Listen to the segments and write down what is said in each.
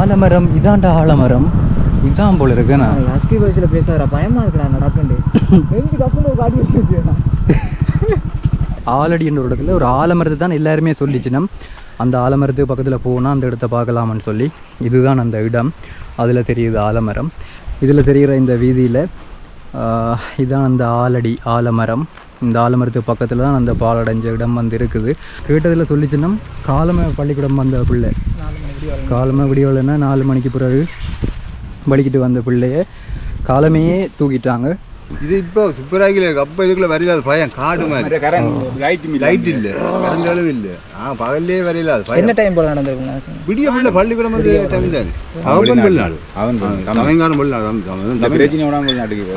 ஆலமரம் இதான்டா ஆலமரம்? இதான் போல இருக்குண்ணா ஹஸ்கி வயசுல பேசாத பயமா இருக்குடா நடக்கண்டு ரெண்டு கப்புன்னு ஒரு காடி வச்சு ஆலடி என்ற ஒரு இடத்துல ஒரு ஆலமரத்தை தான் எல்லாருமே சொல்லிச்சுனா அந்த ஆலமரத்துக்கு பக்கத்தில் போனால் அந்த இடத்த பார்க்கலாம்னு சொல்லி இதுதான் அந்த இடம். அதில் தெரியுது ஆலமரம். இதில் தெரிகிற இந்த வீதியில் இதான் அந்த ஆலடி ஆலமரம். இந்த ஆலமரத்துக்கு பக்கத்தில் தான் அந்த பாலடைஞ்ச இடம் வந்து இருக்குது. கேட்டதில் சொல்லிச்சுன்னா காலமை பள்ளிக்கூடம் வந்த பிள்ளை. காலமை விடியலைன்னா நாலு மணிக்கு பிறகு வலிக்கிட்டு வந்த பிள்ளைய காலமையே தூக்கிட்டாங்க. இது இப்போ சூப்பராகில அப்போ இதுக்குள்ள வரையில அது பயம் காடு மாதிரி. லைட் இல்லை கரண்ட் அளவு இல்லை. ஆ பகல்லே வரையில அது என்ன டைம் போல நடந்திருக்கும் விடிய பிள்ளை பள்ளிக்கூடம் வந்து டைம் தான். அவன் வெளிநாடு அவன் தமிழ்காரன் வெளிநாடு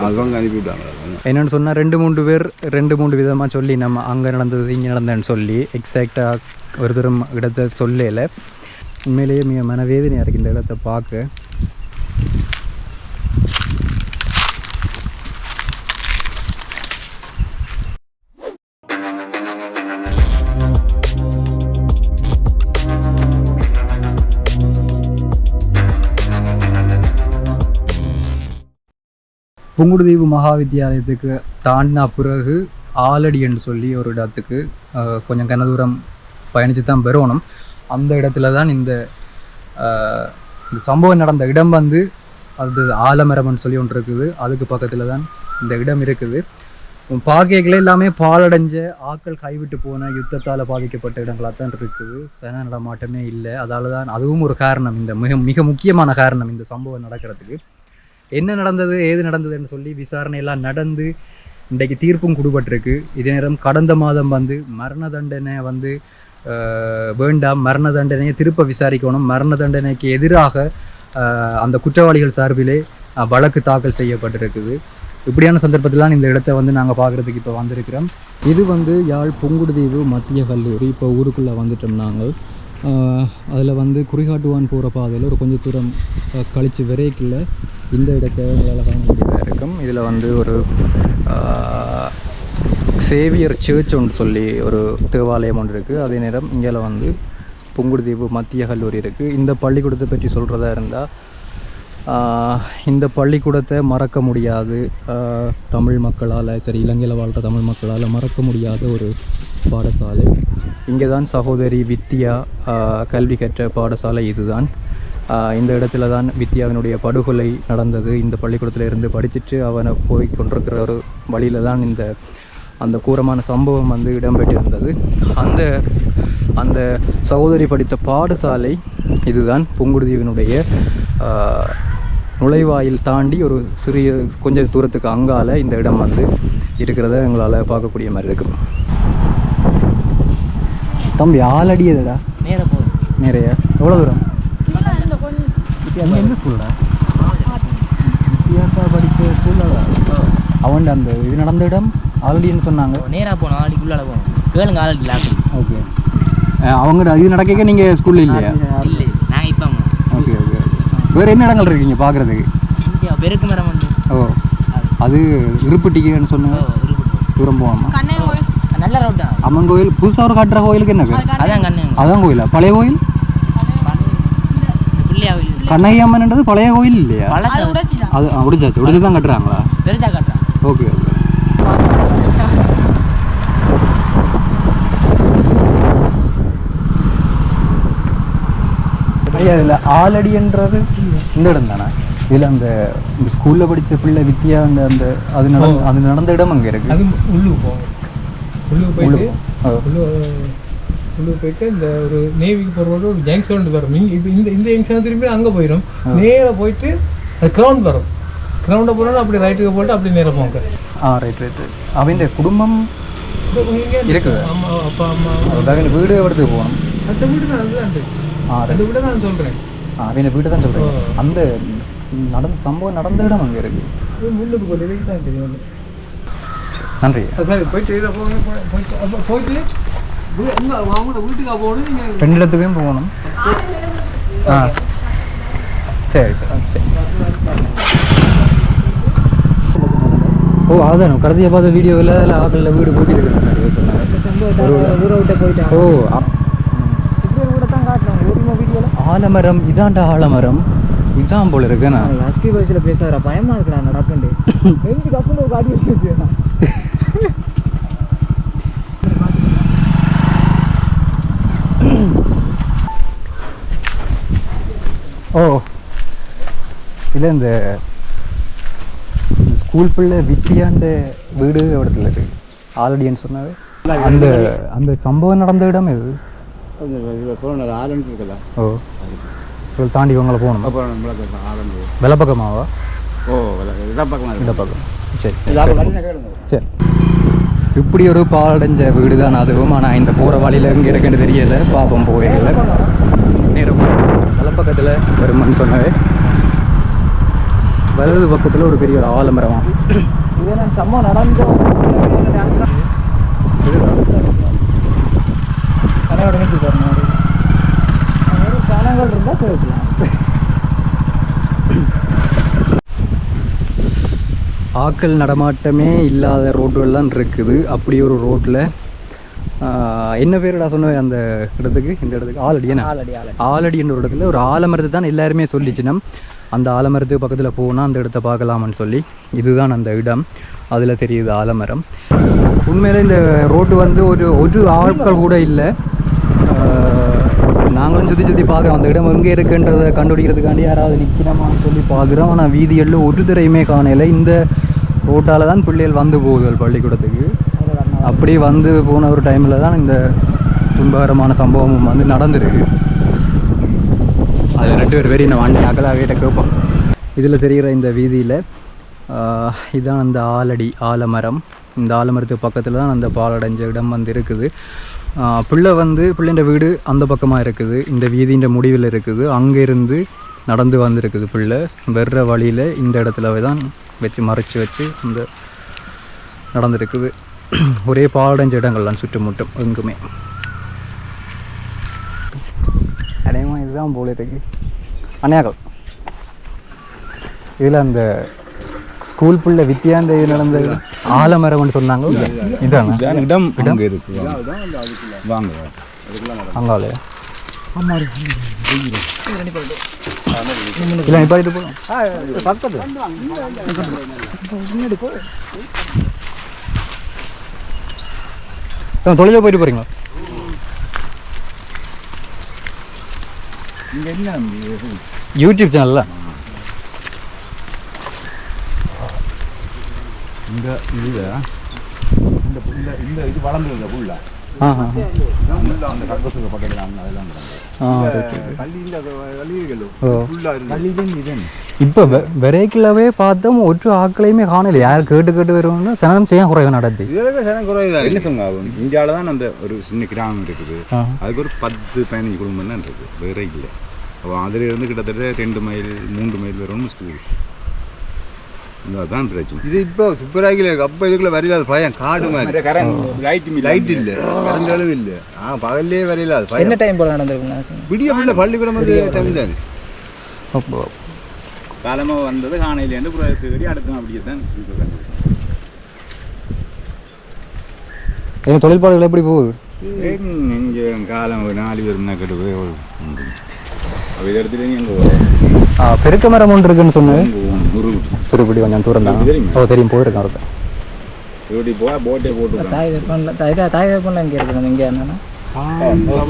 அவங்க அனுப்பி விட்டாங்க என்னென்னு சொன்னால் ரெண்டு மூன்று பேர் ரெண்டு மூன்று விதமாக சொல்லி நம்ம அங்கே நடந்தது இங்கே நடந்ததுன்னு சொல்லி எக்ஸாக்டாக ஒரு தரம் இடத்த சொல்லல. உண்மையிலேயே மிக மனவேதனையாக இருக்குது இந்த இடத்த பார்க்க. புங்குடுதீவு மகா வித்தியாலயத்துக்கு பிறகு ஆலடி என்று சொல்லி ஒரு இடத்துக்கு அஹ், கொஞ்சம் கன தூரம் பயணித்து தான் பெறணும். அந்த இடத்துல தான் இந்த இந்த சம்பவம் நடந்த இடம் வந்து அது ஆலமரம்னு சொல்லி ஒன்று இருக்குது. அதுக்கு பக்கத்தில் தான் இந்த இடம் இருக்குது. பாக்கைகளே எல்லாமே பாலடைஞ்ச ஆக்கள் கைவிட்டு போன யுத்தத்தால் பாதிக்கப்பட்ட இடங்களாக தான் இருக்குது. சன நடமாட்டமே இல்லை. அதால தான் அதுவும் ஒரு காரணம். இந்த மிக மிக முக்கியமான காரணம் இந்த சம்பவம் நடக்கிறதுக்கு. என்ன நடந்தது ஏது நடந்ததுன்னு சொல்லி விசாரணை எல்லாம் நடந்து இன்றைக்கு தீர்ப்பும் கொடுபட்டிருக்கு. இதே நேரம் கடந்த மாதம் வந்து மரண தண்டனை வந்து வேண்டாம் மரண தண்டனையை திருப்ப விசாரிக்கணும். மரண தண்டனைக்கு எதிராக அந்த குற்றவாளிகள் சார்பிலே வழக்கு தாக்கல் செய்யப்பட்டிருக்குது. இப்படியான சந்தர்ப்பத்திலாம் இந்த இடத்த வந்து நாங்கள் பார்க்குறதுக்கு இப்போ வந்திருக்கிறோம். இது வந்து யாழ் புங்குடுதீவு மத்திய கல்லூரி. இப்போ ஊருக்குள்ளே வந்துட்டோம் நாங்கள். அதில் வந்து குறிகாட்டுவான் போகிற பாதையில் ஒரு கொஞ்சம் தூரம் கழித்து கழிச்சு விரைக்கில் இந்த இடத்த உங்களால் இருக்கும் இதில் வந்து ஒரு சேவியர் சர்ச் ஒன்று சொல்லி ஒரு தேவாலயம் ஒன்று இருக்குது அதே நேரம் இங்கே வந்து புங்குடுதீவு மத்திய கல்லூரி இருக்குது இந்த பள்ளிக்கூடத்தை பற்றி சொல்கிறதா இருந்தால் இந்த பள்ளிக்கூடத்தை மறக்க முடியாது. தமிழ் மக்களால் சரி இலங்கையில் வாழ்கிற தமிழ் மக்களால் மறக்க முடியாத ஒரு பாடசாலை. இங்கே தான் சகோதரி வித்யா கல்வி கற்ற பாடசாலை இதுதான். இந்த இடத்துல தான் வித்யாவினுடைய படுகொலை நடந்தது. இந்த பள்ளிக்கூடத்தில் இருந்து படிச்சுட்டு அவனை போய் கொண்டிருக்கிற ஒரு வழியில் தான் இந்த அந்த கூரமான சம்பவம் வந்து இடம்பெற்றிருந்தது. அந்த அந்த சகோதரி படித்த பாடசாலை இதுதான். புங்குடுதீவினுடைய நுழைவாயில் தாண்டி ஒரு சிறிய கொஞ்சம் தூரத்துக்கு அங்கால இந்த இடம் வந்து இருக்கிறத எங்களால் பார்க்கக்கூடிய மாதிரி இருக்கும் தம்பி ஆளடியதுடா நேர போகுது நிறைய எவ்வளோ தூரம்? எந்த ஸ்கூல்டா படித்த ஸ்கூலில் அவன் அந்த இது நடந்த இடம்? ஆல்ரெடின்னு சொன்னாங்க. நேரா போகணும். ஆளுக்குள்ளால போகணும். கேளுங்க ஆளுக்கு லாக்கு ஓகே. அவங்க இது நடக்க நீங்கள் ஸ்கூலில் இல்லையா? இல்லை நாங்கள் இப்போ ஓகே ஓகே. வேறு என்ன இடங்கள் இருக்கீங்க பார்க்குறதுக்கு? பெருக்கு மரம் வந்து. ஓ அது இருப்புட்டிக்குன்னு சொன்னாங்க. தூரம் போகணுமா நல்ல ரோட் அம்மன் கோயில் புதுசாக ஒரு கட்டுற கோயிலுக்கு என்ன பேர்? அதான் கண்ணு அதான் கோயிலா? பழைய கோயில்? கண்ணகி அம்மன்ன்றது பழைய கோயில் இல்லையா? அது உடைச்சாச்சு. உடைச்சு தான் கட்டுறாங்களா பெருசாக ஓகே ஓகே. ஐயா இதில் ஆலடின்றது இந்த இடம் தானே? இதில் அந்த இந்த ஸ்கூலில் படித்த பிள்ளை வித்யா அந்த அந்த அது நடந்த அது நடந்த இடம் அங்கே இருக்கு? அது போகும் உள்ளுக்கு போயிட்டு. உள்ளு போயிட்டு இந்த ஒரு நேவிக்கு போகிறோட ஒரு ஜங்ஷன் வரும். இந்த இந்த ஜங்ஷன் திரும்பி அங்கே போயிடும் நேராக போயிட்டு அது கிரவுண்ட் வரும். கிரவுண்டை போனோம் அப்படி ரைட்டுக்கு போட்டு அப்படி நேராக போங்க ஆ ரைட் ரைட் அவன் குடும்பம் இருக்குது அம்மா அப்பா அம்மா. வீடு எடுத்து போகணும்? அந்த வீடு தான் ஆ ரைட் வீடு தான் சொல்கிறேன் அவன் வீடு தான் சொல்கிறேன் அந்த நடந்த சம்பவம் நடந்த இடம் அங்கே இருக்கு. அது முன்னுக்கு போய் வெளியே தான் தெரியும் நன்றி. போயிட்டு போயிட்டு அப்போ போயிட்டு வீ- உங்க அவங்களோட வீட்டுக்கு போகணும் நீங்கள் ரெண்டு இடத்துக்கும் போகணும். ஆ. சரி சரி சரி. ஓ அதுதான். கடைசியாக பார்த்த வீடியோவில் ஆக்களில் வீடு பூட்டி இருக்கிற மாதிரி சொன்னாங்க விட்டு ஓ அப்- இப்படி கூட தான் காட்டுறாங்க ஒரு வீடியோவில் ஆலமரம் இதான்டா ஆலமரம்? இதான் போல இருக்குண்ணா ஹஸ்கி வயசுல பேசுறா பயமா இருக்குடா நடக்கண்டு ரெண்டு கப்புன்னு ஒரு காடி வச்சு வச்சுருக்கான் ஓ இல்லை இந்த இந்த ஸ்கூல் பிள்ளை வித்தியாண்ட வீடு இடத்துல இருக்கு? ஆல்ரெடின்னு சொன்னாவே? அந்த அந்த சம்பவம் நடந்த இடம் இது போன ஆரஞ்சு இருக்கலாம் ஓ. இவ்வளோ தாண்டி இவங்களை போகணும். அப்புறம் நம்மளுக்கு ஆரஞ்சு வெள்ளப்பக்கமாவா ஓ இதான் பக்கம் இந்த பக்கம் சரி சரி. இப்படி ஒரு பாலடைஞ்ச வீடு தான் அதுவும். ஆனால் இந்த போகிற வழியில் எங்கே இருக்குன்னு தெரியல. பாப்பம் போகல நேரம் வலப்பக்கத்தில் வருமான்னு சொன்னவே வலது பக்கத்தில் ஒரு பெரிய ஒரு ஆலமரமா. இதே நான் சம்பவம் நடந்தோம் கடையோட நிறுத்தி தரணும் வெறும் சேனங்கள் இருந்தால் போய்க்கலாம் ஆக்கள் நடமாட்டமே இல்லாத ரோடுகள் தான் இருக்குது. அப்படி ஒரு ரோட்டில் என்ன பேருடா சொன்ன அந்த இடத்துக்கு? இந்த இடத்துக்கு? ஆலடி ஆளடி ஆலடி என்ற ஒரு இடத்துல ஒரு ஆலமரத்தை தான் எல்லாருமே சொல்லிச்சினம் அந்த ஆலமரத்துக்கு பக்கத்தில் போனால் அந்த இடத்த பார்க்கலாம்னு சொல்லி. இதுதான் அந்த இடம். அதில் தெரியுது ஆலமரம். உண்மையிலே இந்த ரோட்டு வந்து ஒரு ஒரு ஆட்கள் கூட இல்லை. நாங்களும் சுற்றி சுற்றி பார்க்குறோம். அந்த இடம் எங்கே இருக்குன்றதை கண்டுபிடிக்கிறதுக்காண்டி யாராவது நிற்கணுமான்னு சொல்லி பார்க்குறோம். ஆனால் வீதிகளில் ஒரு தரையுமே காணல இந்த ரோட்டால் தான் பிள்ளைகள் வந்து போகுதல் பள்ளிக்கூடத்துக்கு. அப்படி வந்து போன ஒரு டைமில் தான் இந்த துன்பகரமான சம்பவமும் வந்து நடந்திருக்கு. அது ரெண்டு பேர் வெறி நான் வண்டி அகலாவே கேட்போம். இதில் தெரிகிற இந்த வீதியில் இதான் அந்த ஆலடி ஆலமரம். இந்த ஆலமரத்து பக்கத்தில் தான் அந்த பாலடைஞ்ச இடம் வந்து இருக்குது. பிள்ளை வந்து பிள்ளைன்ற வீடு அந்த பக்கமாக இருக்குது. இந்த வீதின்ற முடிவில் இருக்குது. அங்கேருந்து நடந்து வந்திருக்குது பிள்ளை. வெற வழியில் இந்த இடத்துல தான் வச்சு மறைச்சி வச்சு இந்த நடந்திருக்குது. ஒரே பாலடைஞ்ச இடங்கள்லாம் சுற்றுமுட்டும் எங்குமே. அடையமா இதுதான் போல இருக்கு. அநேகம். இதில் அந்த ஸ்கூல் பிள்ளை வித்தியாந்த இது நடந்தது. ஆலமரம்னு சொன்னாங்க. இதாங்க இடம் அங்கே இருக்கு. வாங்க. அங்காலே. இல்லை நிப்பாட்டிட்டு போகலாம் தொழில போயிட்டு போறீங்களா? இங்கே என்ன யூடியூப் சேனல்ல இந்த இதில் இந்த புல்ல இந்த இது வளர்ந்துருந்த புல்ல. அந்த பக்கத்தில் அந்த அதெல்லாம் தான் இப்போ வெரைக்கிலவே பார்த்தோம் ஒற்று ஆக்களையுமே காணல. யார் கேட்டு கேட்டு வருவாங்க சனம் செய்ய குறைவு இதற்கு சனம் குறைவுதான் என்ன சொங்க இந்தியாவில் தான் அந்த ஒரு சின்ன கிராமம் இருக்குது. அதுக்கு ஒரு பத்து பதினஞ்சு குடும்பம் தான் இருக்குது. வேற இல்லை அப்போ அதில் இருந்து கிட்டத்தட்ட ரெண்டு மைல் மூன்று மைல் வரணும் ஸ்கூல் அதுதான் பிரச்சனை. இது இப்போ சுப்பராகில அப்போ இதுக்குள்ள வரையில அது பயம். காடு மாதிரி. லைட் இல்லை. கரண்ட் அளவு இல்லை. ஆ பகல்லே வரையில அது என்ன டைம் போல நடந்திருக்குண்ணா விடிய பிள்ளை பள்ளிக்கூடம் வந்து டைம் தானே. அப்போ. காலமாக வந்தது காணையிலேருந்து புறம் தேடி அடுத்து அப்படியே தான் எங்கள் தொழிற்பாடுகள் எப்படி போகுது? இங்கே காலம் நாலு பேர் முன்னாக்கிட்டு போய் ஒரு இடத்துல எங்கே ஆ, பெருக்க மரம் ஒன்று இருக்குன்னு சொன்னேன். ஒரு சிறுபடி கொஞ்சம் தூரம் தான். தெரியுமா? ஓ தெரியும். போயிருக்கேன் ஒருத்தர் இப்படி போய் போட்டே போட்டு தாய் வெப்பன்ல தாய் தாய் வெப்பன்ல இங்கே இருக்குது? இங்கே என்னன்னா?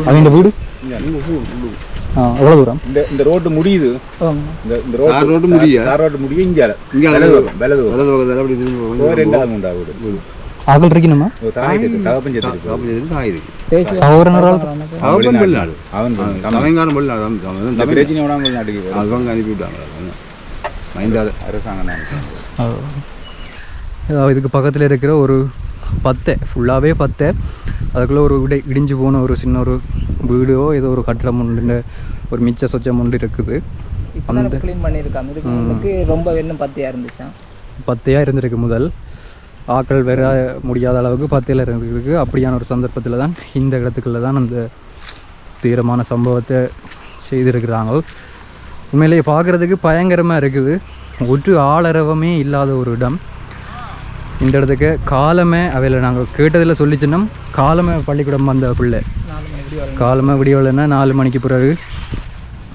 அவங்க வீடு? ஆ எவ்வளோ தூரம்? இந்த இந்த ரோட்டு முடியுது. இந்த இந்த ரோட்டு ரோட்டு முடிய? தார் ரோட்டு முடிய இங்க. இங்க வலது பக்கம் வலது வலது பக்கத்தில் அப்படி திரும்பி ரெண்டாவது மூன்றாவது வீடு. ஆகல் இருக்கணுமா ஒரு தாய் இருக்கு தகப்பஞ்சேரி தகப்பஞ்சேரி தாய் இருக்கு பேசி சகோதரனால் அவன் வெளிநாடு அவன் தமிழ்காரன் வெளிநாடு இந்த பிரச்சனை விடாம வெளிநாட்டுக்கு அவங்க அனுப்பி விட்டாங்க மைந்தாத அரசாங்கம் இதுக்கு பக்கத்தில் இருக்கிற ஒரு பத்தை ஃபுல்லாகவே பத்தை அதுக்குள்ளே ஒரு இடி இடிஞ்சு போன ஒரு சின்ன ஒரு வீடோ ஏதோ ஒரு கட்டிடம் ஒன்று ஒரு மிச்ச சொச்சம் ஒன்று இருக்குது இப்போ க்ளீன் பண்ணியிருக்காங்க இதுக்கு முன்னுக்கு ரொம்ப இன்னும் பத்தியாக இருந்துச்சான் பத்தையாக இருந்திருக்கு முதல் ஆக்கள் வர முடியாத அளவுக்கு பத்தியில் இருக்குது அப்படியான ஒரு சந்தர்ப்பத்தில் தான் இந்த இடத்துக்குள்ள தான் அந்த தீரமான சம்பவத்தை செய்திருக்கிறாங்க. உண்மையிலேயே பார்க்குறதுக்கு பயங்கரமாக இருக்குது. ஒரு ஆளரவமே இல்லாத ஒரு இடம். இந்த இடத்துக்கு காலமே அவையில் நாங்கள் கேட்டதில் சொல்லிச்சுன்னா காலமே பள்ளிக்கூடம் வந்த பிள்ளை. காலமே விடியவில்லைன்னா நாலு மணிக்கு பிறகு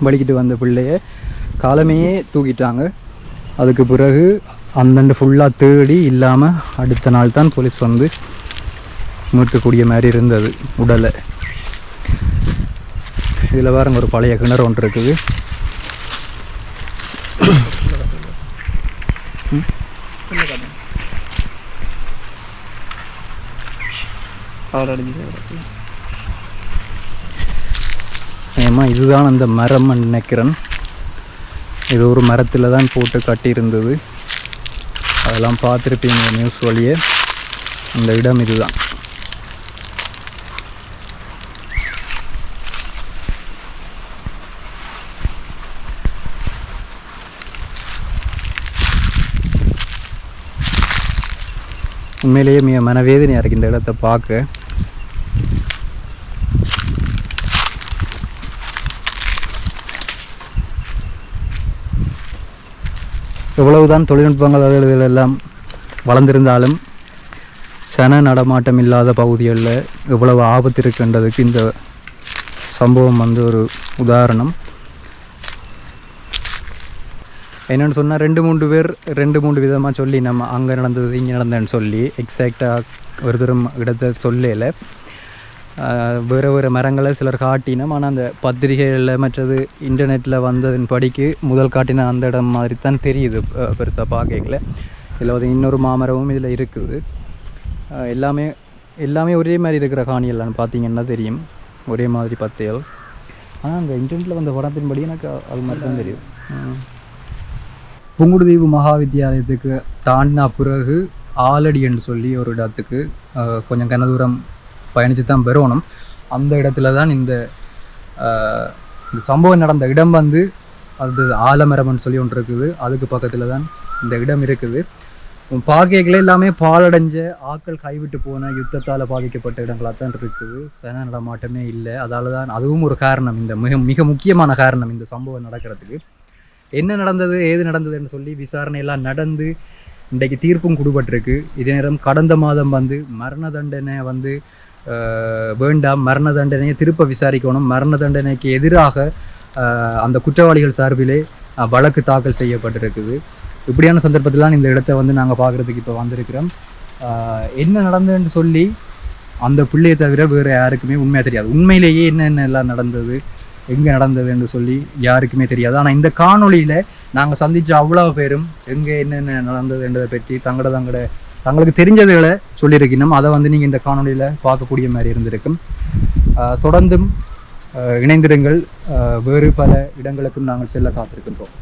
வலிக்கிட்டு வந்த பிள்ளைய காலமையே தூக்கிட்டாங்க. அதுக்கு பிறகு அந்தண்டு ஃபுல்லாக தேடி இல்லாமல் அடுத்த நாள் தான் போலீஸ் வந்து மீட்கக்கூடிய மாதிரி இருந்தது உடலை. இதில் பாருங்க ஒரு பழைய கிணறு ஒன்று இருக்குது. ஏமா இதுதான் அந்த மரம் நினைக்கிறேன் இது ஒரு மரத்தில் தான் போட்டு கட்டியிருந்தது. அதெல்லாம் பார்த்துருப்பீங்க நியூஸ் வழியே. அந்த இடம் இதுதான். உண்மையிலேயே மிக மனவேதனையாக இருக்குது இந்த இடத்த பார்க்க. எவ்வளவுதான் தொழில்நுட்பங்கள் அதில் எல்லாம் வளர்ந்திருந்தாலும் சன நடமாட்டம் இல்லாத பகுதிகளில் எவ்வளவு ஆபத்து இருக்குன்றதுக்கு இந்த சம்பவம் வந்து ஒரு உதாரணம். என்னென்னு சொன்னால் ரெண்டு மூன்று பேர் ரெண்டு மூன்று விதமாக சொல்லி நம்ம அங்கே நடந்தது இங்கே நடந்தேன்னு சொல்லி எக்ஸாக்டாக ஒரு தரம் இடத்தை சொல்லலை. வேறு வேறு மரங்களை சிலர் காட்டினோம் ஆனால் அந்த பத்திரிகைகளில் மற்றது இன்டர்நெட்டில் வந்ததின் படிக்கு முதல் காட்டின அந்த இடம் மாதிரி தான் தெரியுது பெருசாக பார்க்கல இதில் வந்து இன்னொரு மாமரமும் இதில் இருக்குது. எல்லாமே எல்லாமே ஒரே மாதிரி இருக்கிற காணியெல்லாம் பார்த்தீங்கன்னா தெரியும். ஒரே மாதிரி பத்தையல் ஆனால் அந்த இன்டர்நெட்டில் வந்த படத்தின்படி எனக்கு அது மாதிரி தான் தெரியும் புங்குடுதீவு மகா வித்தியாலயத்துக்கு தாண்டின பிறகு ஆலடி என்று சொல்லி ஒரு இடத்துக்கு கொஞ்சம் கன தூரம் பயணித்து தான் பெறணும். அந்த இடத்துல தான் இந்த இந்த சம்பவம் நடந்த இடம் வந்து அது ஆலமரம்னு சொல்லி ஒன்று இருக்குது. அதுக்கு பக்கத்தில் தான் இந்த இடம் இருக்குது. பாக்கைகளே எல்லாமே பாலடைஞ்ச ஆக்கள் கைவிட்டு போன யுத்தத்தால் பாதிக்கப்பட்ட இடங்களாக தான் இருக்குது. சன நடமாட்டமே இல்லை. அதால தான் அதுவும் ஒரு காரணம். இந்த மிக மிக முக்கியமான காரணம் இந்த சம்பவம் நடக்கிறதுக்கு. என்ன நடந்தது ஏது நடந்ததுன்னு சொல்லி விசாரணையெல்லாம் நடந்து இன்றைக்கு தீர்ப்பும் கொடுபட்டிருக்கு. இதே நேரம் கடந்த மாதம் வந்து மரண தண்டனை வந்து வேண்டாம் மரண தண்டனையை திருப்ப விசாரிக்கணும். மரண தண்டனைக்கு எதிராக அந்த குற்றவாளிகள் சார்பிலே வழக்கு தாக்கல் செய்யப்பட்டிருக்குது. இப்படியான சந்தர்ப்பத்திலாம் இந்த இடத்த வந்து நாங்கள் பார்க்குறதுக்கு இப்போ வந்திருக்கிறோம். என்ன நடந்ததுன்னு சொல்லி அந்த பிள்ளையை தவிர வேறு யாருக்குமே உண்மையாக தெரியாது. உண்மையிலேயே என்னென்ன எல்லாம் நடந்தது எங்கே நடந்தது என்று சொல்லி யாருக்குமே தெரியாது. ஆனால் இந்த காணொளியில் நாங்கள் சந்தித்த அவ்வளோ பேரும் எங்கே என்னென்ன நடந்ததுன்றதை பற்றி தங்கட தங்கட தங்களுக்கு தெரிஞ்சதுகளை சொல்லியிருக்கணும். அதை வந்து நீங்கள் இந்த காணொளியில் பார்க்கக்கூடிய மாதிரி இருந்திருக்கும். தொடர்ந்தும் இணைந்திருங்கள். வேறு பல இடங்களுக்கும் நாங்கள் செல்ல காத்திருக்கின்றோம்.